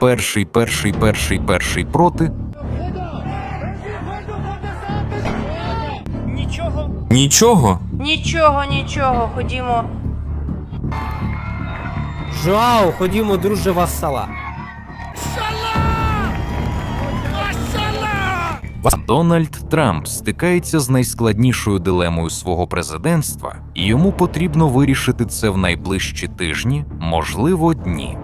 Перший, перший, перший, перший проти. Нічого. Нічого. Нічого, нічого, ходімо. Жоау, ходімо, друже вассала. Дональд Трамп стикається з найскладнішою дилемою свого президентства, і йому потрібно вирішити це в найближчі тижні, можливо, дні.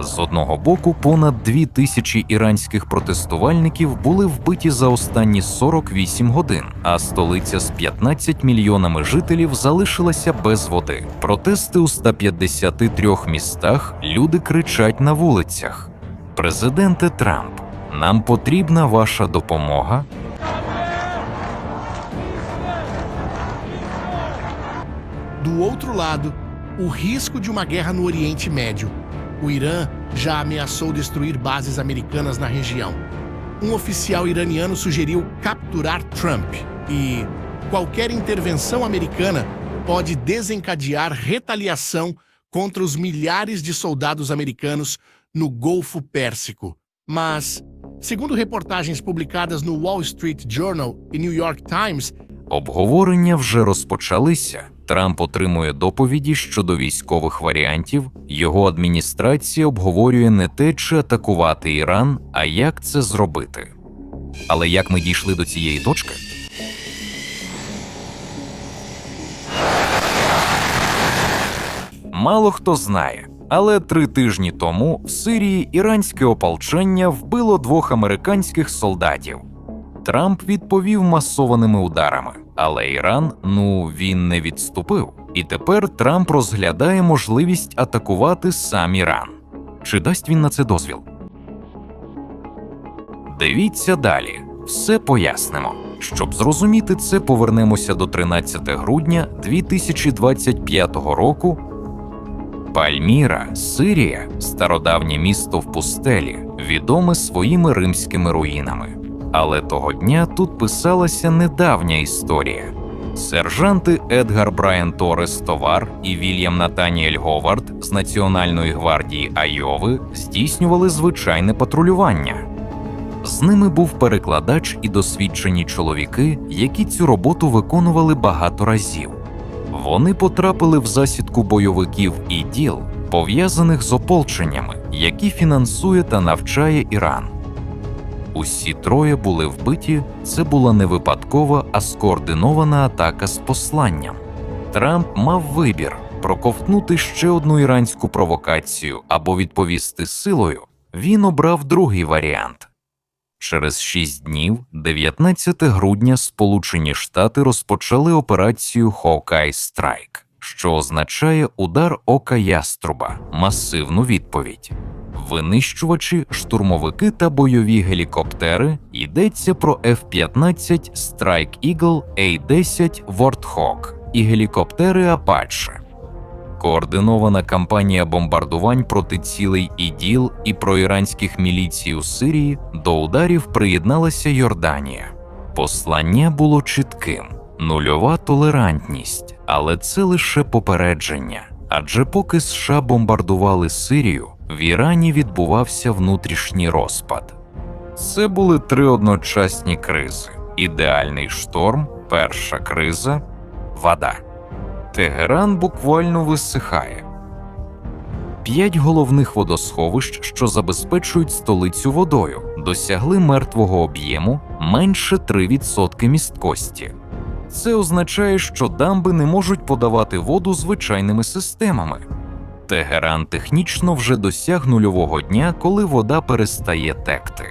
З одного боку, понад дві тисячі іранських протестувальників були вбиті за останні 48 годин, а столиця з 15 мільйонами жителів залишилася без води. Протести у 153 містах люди кричать на вулицях. Президенте Трамп, нам потрібна ваша допомога. Do outro lado, o risco de uma guerra no Oriente Médio. O Irã já ameaçou destruir bases americanas na região. Um oficial iraniano sugeriu capturar Trump e qualquer intervenção americana pode desencadear retaliação contra os milhares de soldados americanos no Golfo Pérsico. Mas, segundo reportagens publicadas no Wall Street Journal e New York Times, Обговорення вже розпочалися. Трамп отримує доповіді щодо військових варіантів. Його адміністрація обговорює не те, чи атакувати Іран, а як це зробити. Але як ми дійшли до цієї точки? Мало хто знає, але три тижні тому в Сирії іранське ополчення вбило двох американських солдатів. Трамп відповів масованими ударами, але Іран, ну він не відступив. І тепер Трамп розглядає можливість атакувати сам Іран. Чи дасть він на це дозвіл? Дивіться далі, все пояснимо. Щоб зрозуміти це, повернемося до 13 грудня 2025 року. Пальміра, Сирія, стародавнє місто в пустелі, відоме своїми римськими руїнами. Але того дня тут писалася недавня історія. Сержанти Едгар Брайан Торрес Товар і Вільям Натаніель Говард з Національної гвардії Айови здійснювали звичайне патрулювання. З ними був перекладач і досвідчені чоловіки, які цю роботу виконували багато разів. Вони потрапили в засідку бойовиків і діл, пов'язаних з ополченнями, які фінансує та навчає Іран. Усі троє були вбиті. Це була не випадкова, а скоординована атака з посланням. Трамп мав вибір проковтнути ще одну іранську провокацію або відповісти силою. Він обрав другий варіант. Через шість днів, 19 грудня, Сполучені Штати розпочали операцію Hawkeye Strike, що означає удар ока яструба, масивну відповідь. Винищувачі, штурмовики та бойові гелікоптери йдеться про F-15 Strike Eagle A-10 Warthog і гелікоптери Apache. Координована кампанія бомбардувань проти цілей іділ і проіранських міліцій у Сирії до ударів приєдналася Йорданія. Послання було чітким: нульова толерантність, але це лише попередження. Адже поки США бомбардували Сирію, в Ірані відбувався внутрішній розпад. Це були три одночасні кризи: ідеальний шторм, перша криза, вода. Тегеран буквально висихає. П'ять головних водосховищ, що забезпечують столицю водою, досягли мертвого об'єму менше 3% місткості. Це означає, що дамби не можуть подавати воду звичайними системами. Тегеран технічно вже досяг нульового дня, коли вода перестає текти.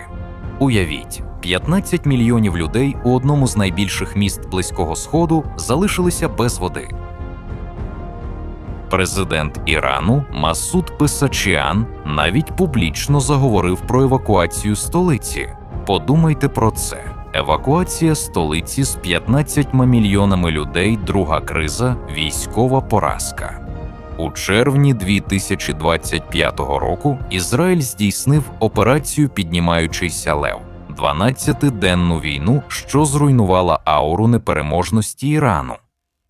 Уявіть, 15 мільйонів людей у одному з найбільших міст Близького Сходу залишилися без води. Президент Ірану Масуд Песачіан навіть публічно заговорив про евакуацію столиці. Подумайте про це. Евакуація столиці з 15 мільйонами людей, друга криза, військова поразка. У червні 2025 року Ізраїль здійснив операцію Піднімаючийся Лев 12-денну війну, що зруйнувала ауру непереможності Ірану.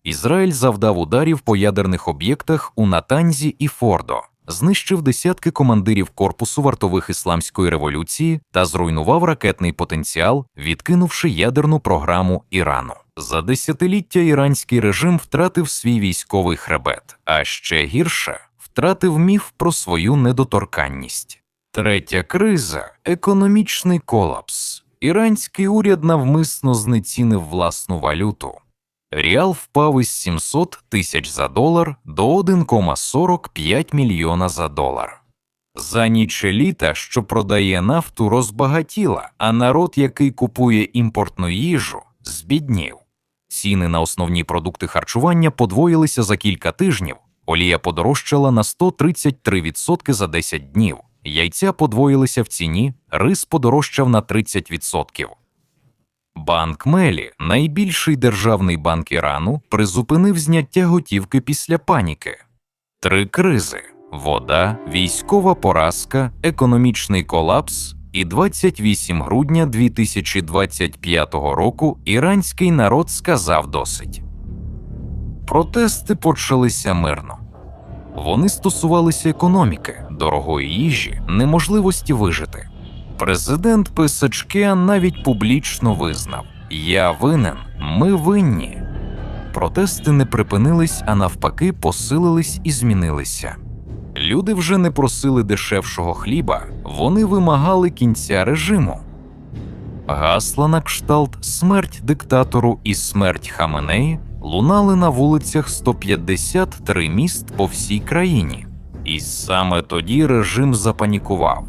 Ізраїль завдав ударів по ядерних об'єктах у Натанзі і Фордо. знищив десятки командирів корпусу вартових ісламської революції та зруйнував ракетний потенціал, відкинувши ядерну програму Ірану. За десятиліття іранський режим втратив свій військовий хребет, а ще гірше втратив міф про свою недоторканність. Третя криза економічний колапс. Іранський уряд навмисно знецінив власну валюту. Ріал впав із 700 тисяч за долар до 1,45 мільйона за долар. За ніч еліта, що продає нафту, розбагатіла, а народ, який купує імпортну їжу, збіднів. Ціни на основні продукти харчування подвоїлися за кілька тижнів, олія подорожчала на 133% за 10 днів, яйця подвоїлися в ціні, рис подорожчав на 30%. Банк Мелі, найбільший державний банк Ірану, призупинив зняття готівки після паніки. Три кризи: вода, військова поразка, економічний колапс. І 28 грудня 2025 року іранський народ сказав досить. Протести почалися мирно. Вони стосувалися економіки, дорогої їжі, неможливості вижити. Президент Песачкіан навіть публічно визнав: Я винен, ми винні. Протести не припинились, а навпаки, посилились і змінилися. Люди вже не просили дешевшого хліба, вони вимагали кінця режиму. Гасла на кшталт смерть диктатору і смерть Хаменеї лунали на вулицях 153 міст по всій країні. І саме тоді режим запанікував.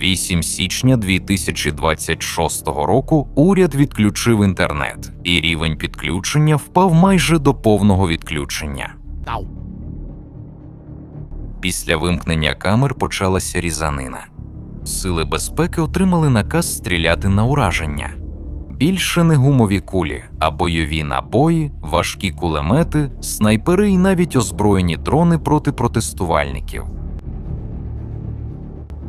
8 січня 2026 року уряд відключив інтернет, і рівень підключення впав майже до повного відключення. Після вимкнення камер почалася різанина. Сили безпеки отримали наказ стріляти на ураження. Більше не гумові кулі, а бойові набої, важкі кулемети, снайпери і навіть озброєні дрони проти протестувальників.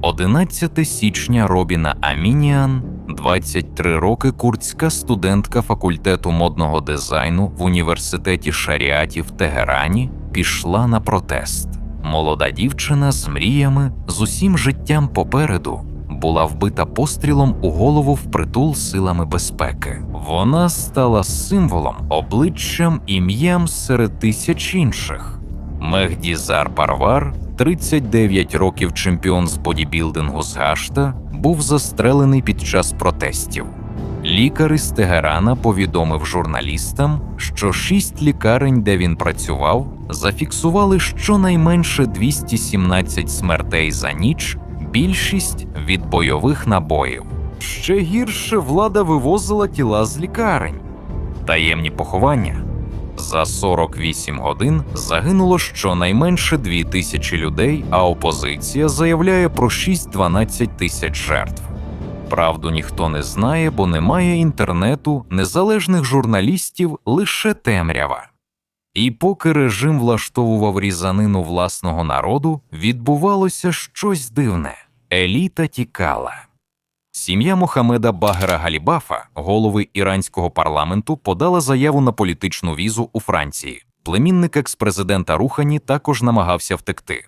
11 січня Робіна Амініан, 23 роки курдська студентка факультету модного дизайну в університеті Шаріаті в Тегерані, пішла на протест. Молода дівчина з мріями, з усім життям попереду, була вбита пострілом у голову впритул силами безпеки. Вона стала символом, обличчям, ім'ям серед тисяч інших. Мехдізар Парвар, 39 років чемпіон з бодібілдингу з Гашта, був застрелений під час протестів. Лікар із Тегерана повідомив журналістам, що шість лікарень, де він працював, зафіксували щонайменше 217 смертей за ніч, більшість від бойових набоїв. Ще гірше влада вивозила тіла з лікарень. Таємні поховання. За 48 годин загинуло щонайменше 2 тисячі людей, а опозиція заявляє про 6-12 тисяч жертв. Правду ніхто не знає, бо немає інтернету, незалежних журналістів, лише темрява. І поки режим влаштовував різанину власного народу, відбувалося щось дивне еліта тікала. Сім'я Мохамеда Багера Галібафа, голови іранського парламенту, подала заяву на політичну візу у Франції. Племінник експрезидента Рухані також намагався втекти.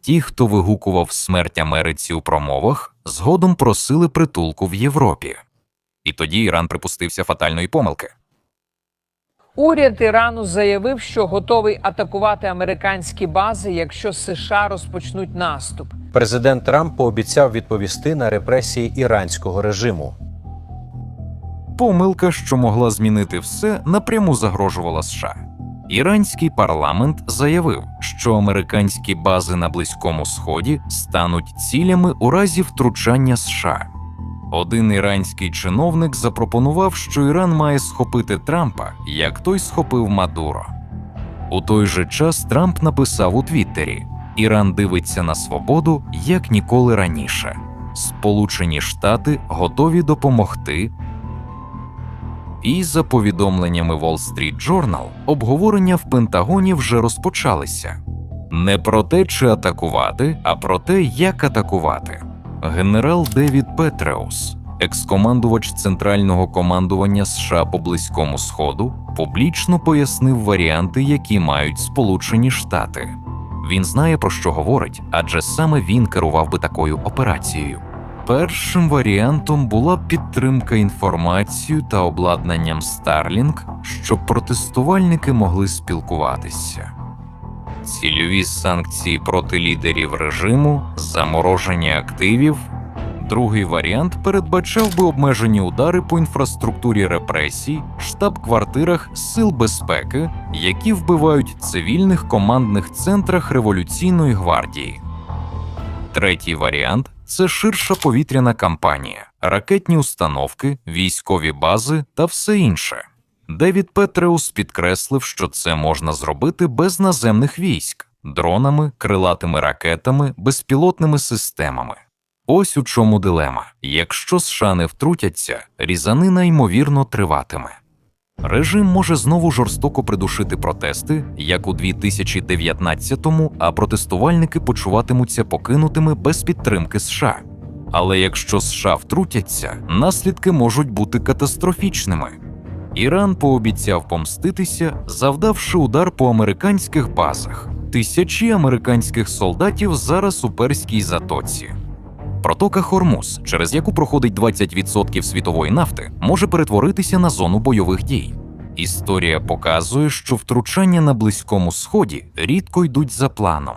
Ті, хто вигукував смерть Америці у промовах, згодом просили притулку в Європі. І тоді Іран припустився фатальної помилки. Уряд Ірану заявив, що готовий атакувати американські бази, якщо США розпочнуть наступ. Президент Трамп пообіцяв відповісти на репресії іранського режиму. Помилка, що могла змінити все, напряму загрожувала США. Іранський парламент заявив, що американські бази на Близькому Сході стануть цілями у разі втручання США. Один іранський чиновник запропонував, що Іран має схопити Трампа, як той схопив Мадуро. У той же час Трамп написав у Твіттері: Іран дивиться на свободу як ніколи раніше. Сполучені Штати готові допомогти. І за повідомленнями Wall Street Journal, обговорення в Пентагоні вже розпочалися. Не про те, чи атакувати, а про те, як атакувати. Генерал Девід Петреус, екскомандувач Центрального командування США по Близькому Сходу, публічно пояснив варіанти, які мають Сполучені Штати. Він знає про що говорить, адже саме він керував би такою операцією. Першим варіантом була підтримка інформацією та обладнанням Starlink, щоб протестувальники могли спілкуватися. Цільові санкції проти лідерів режиму, замороження активів. Другий варіант передбачав би обмежені удари по інфраструктурі репресій, штаб-квартирах сил безпеки, які вбивають цивільних командних центрах революційної гвардії. Третій варіант це ширша повітряна кампанія, ракетні установки, військові бази та все інше. Девід Петреус підкреслив, що це можна зробити без наземних військ, дронами, крилатими ракетами, безпілотними системами. Ось у чому дилема. Якщо США не втрутяться, різанина ймовірно триватиме. Режим може знову жорстоко придушити протести, як у 2019-му, а протестувальники почуватимуться покинутими без підтримки США. Але якщо США втрутяться, наслідки можуть бути катастрофічними. Іран пообіцяв помститися, завдавши удар по американських базах. Тисячі американських солдатів зараз у перській затоці. Протока Хормуз, через яку проходить 20% світової нафти, може перетворитися на зону бойових дій. Історія показує, що втручання на Близькому Сході рідко йдуть за планом.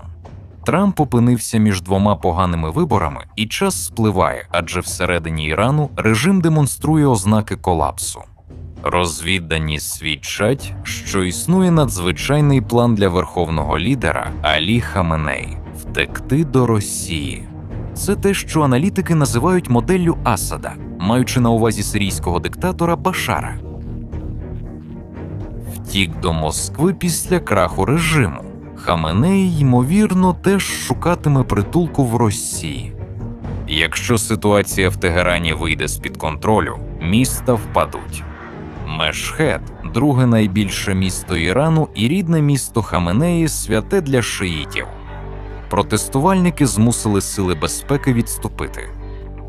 Трамп опинився між двома поганими виборами, і час спливає, адже всередині Ірану режим демонструє ознаки колапсу. Розвіддані свідчать, що існує надзвичайний план для верховного лідера Алі Хаменей втекти до Росії. Це те, що аналітики називають моделлю Асада, маючи на увазі сирійського диктатора Башара. Втік до Москви після краху режиму. Хаменей, ймовірно, теж шукатиме притулку в Росії. Якщо ситуація в Тегерані вийде з-під контролю, міста впадуть. Мешхет друге найбільше місто Ірану і рідне місто Хаменеї святе для шиїтів. Протестувальники змусили сили безпеки відступити.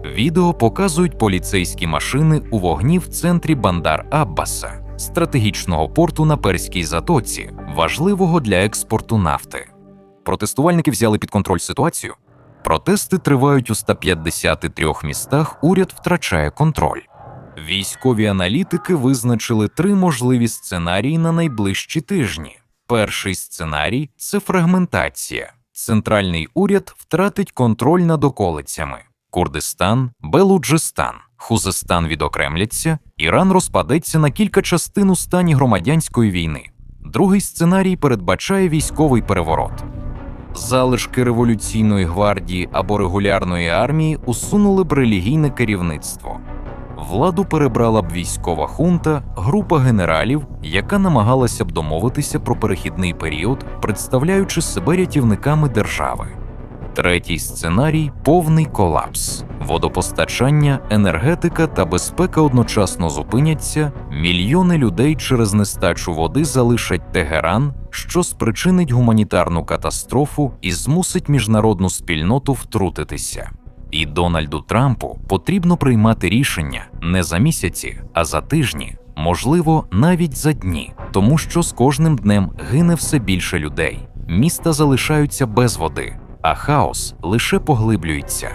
Відео показують поліцейські машини у вогні в центрі Бандар Аббаса, стратегічного порту на Перській затоці, важливого для експорту нафти. Протестувальники взяли під контроль ситуацію. Протести тривають у 153 містах. Уряд втрачає контроль. Військові аналітики визначили три можливі сценарії на найближчі тижні. Перший сценарій це фрагментація. Центральний уряд втратить контроль над околицями. Курдистан, Белуджистан, Хузестан відокремляться, Іран розпадеться на кілька частин у стані громадянської війни. Другий сценарій передбачає військовий переворот. Залишки революційної гвардії або регулярної армії усунули б релігійне керівництво. Владу перебрала б військова хунта, група генералів, яка намагалася б домовитися про перехідний період, представляючи себе рятівниками держави. Третій сценарій повний колапс. Водопостачання, енергетика та безпека одночасно зупиняться. Мільйони людей через нестачу води залишать Тегеран, що спричинить гуманітарну катастрофу і змусить міжнародну спільноту втрутитися. І Дональду Трампу потрібно приймати рішення не за місяці, а за тижні, можливо, навіть за дні, тому що з кожним днем гине все більше людей. Міста залишаються без води, а хаос лише поглиблюється.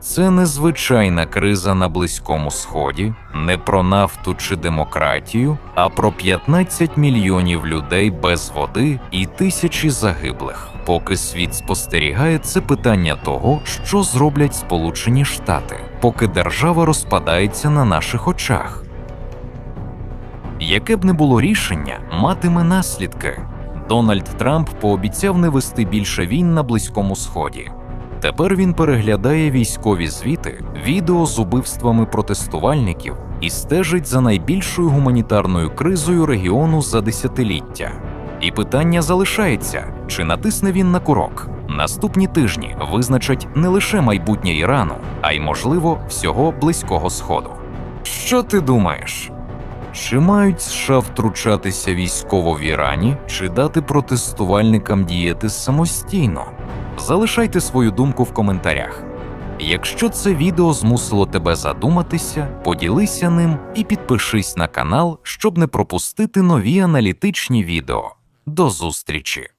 Це незвичайна криза на Близькому Сході, не про нафту чи демократію, а про 15 мільйонів людей без води і тисячі загиблих. Поки світ спостерігає це питання того, що зроблять Сполучені Штати, поки держава розпадається на наших очах. Яке б не було рішення, матиме наслідки. Дональд Трамп пообіцяв не вести більше війн на Близькому Сході. Тепер він переглядає військові звіти, відео з убивствами протестувальників і стежить за найбільшою гуманітарною кризою регіону за десятиліття. І питання залишається: чи натисне він на курок? Наступні тижні визначать не лише майбутнє Ірану, а й, можливо, всього Близького Сходу. Що ти думаєш? Чи мають США втручатися військово в Ірані, чи дати протестувальникам діяти самостійно? Залишайте свою думку в коментарях. Якщо це відео змусило тебе задуматися, поділися ним і підпишись на канал, щоб не пропустити нові аналітичні відео. До зустрічі!